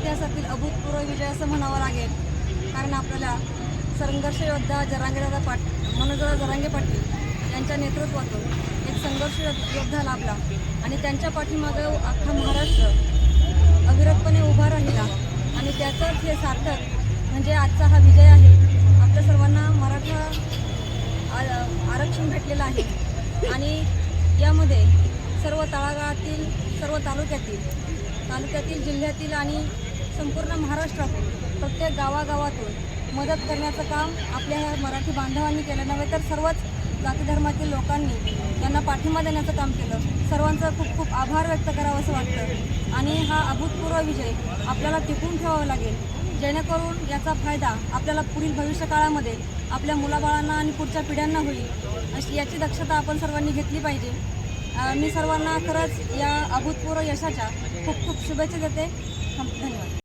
इतिहासातील अभूतपूर्व विजय असं म्हणावं लागेल. कारण आपल्याला संघर्ष योद्धा जरांगेदादा पाट मनोजदा जरांगे पाटील यांच्या नेतृत्वातून एक संघर्ष योद्धा लाभला. आणि त्यांच्या पाठीमागं अख्खा महाराष्ट्र अविरतपणे उभा राहिला. आणि त्याचंच हे सार्थक म्हणजे आजचा हा विजय आहे. आपल्या सर्वांना मराठा आ- आरक्षण भेटलेलं आहे. आणि यामध्ये सर्व तळागाळातील सर्व तालुक्यातील तालुक्यातील जिल्ह्यातील आणि संपूर्ण महाराष्ट्रातून प्रत्येक गावागावातून मदत करण्याचं काम आपल्या ह्या मराठी बांधवांनी केलं. नव्हे तर सर्वच जाती धर्मातील लोकांनी यांना पाठिंबा देण्याचं काम केलं. सर्वांचं खूप खूप आभार व्यक्त करावं असं वाटतं. आणि हा अभूतपूर्व विजय आपल्याला टिकून ठेवावा लागेल. जेणेकरून याचा फायदा आपल्याला पुढील भविष्यकाळामध्ये आपल्या मुलाबाळांना आणि पुढच्या पिढ्यांना होईल अशी याची दक्षता आपण सर्वांनी घेतली पाहिजे. मी सर्वांना खरंच या अभूतपूर्व यशाच्या खूप खूप शुभेच्छा देते. धन्यवाद.